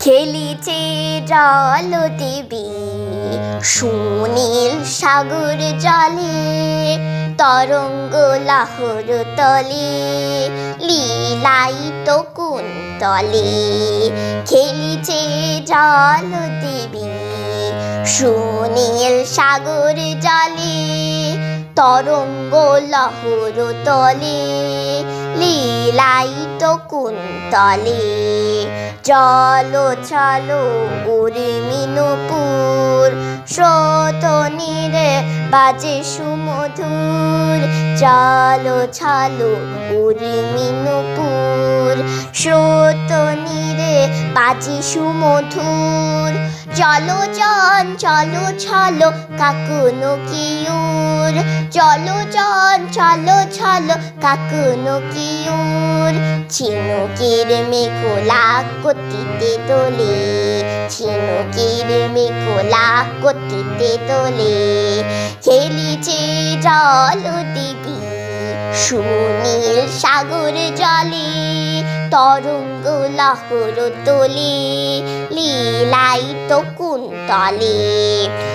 খেলিছে জল দেবী। সুনীল সাগর জলে, তরঙ্গ লাহর তলে লীলায়িত কুন্তলে খেলিছে জল দেবী। সুনীল সাগর জলে, তরঙ্গ লহর তলে লীলায়িত কুন্তলে চলো চলো উর্মিনুপুর শ্রোত নীরে বাজে সুমধুর। চলো চলো উর্মিনুপুর শ্রোত নীরে বাজে সুমধুর। চলো চন, চলো চলো কাকুনো কিউর। চলো চন, চলো চলো কাকুনো কিউর। ঝিনুকের মেঘলা গতিতে তোলে ঝিনুকের মেঘলা গতিতে তোলে। খেলিছে জল দিবি সুনীল সাগর জলে। তরঙ্গ লহর তোলে লীলায়িত কুন্তলে।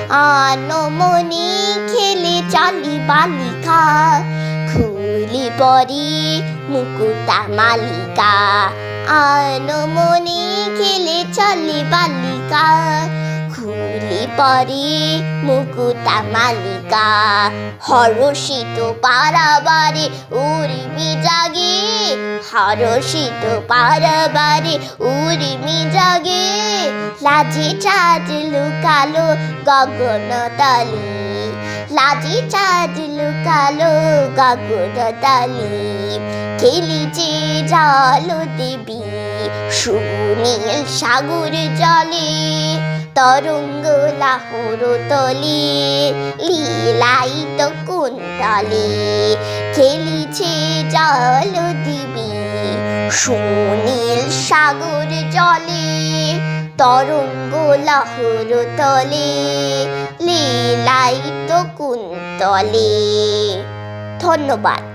আনমনি খেলে চালি বালিকা, খুলি পরি মুকুতা মালিকা। আনমনি খেলে চালি বালিকা পরি মুকুতা মালিকা, হরষিত পারাবারে উর্মি জাগে হরষিত পারাবারে উর্মি জাগে লাজে চাঁদ লুকালো গগন তালি, লাজে চাঁদ লুকালো গগন তালি। খেলিছে জল দেবী, সুনীল সাগর জলে, তরঙ্গ লাহর তলে লীলায়িত কুন্তলে, খেলিছে জল দিবি। সুনীল সাগর জলে, তরঙ্গ লাহর তলে লীলায়িত কুন্তলে। ধন্যবাদ।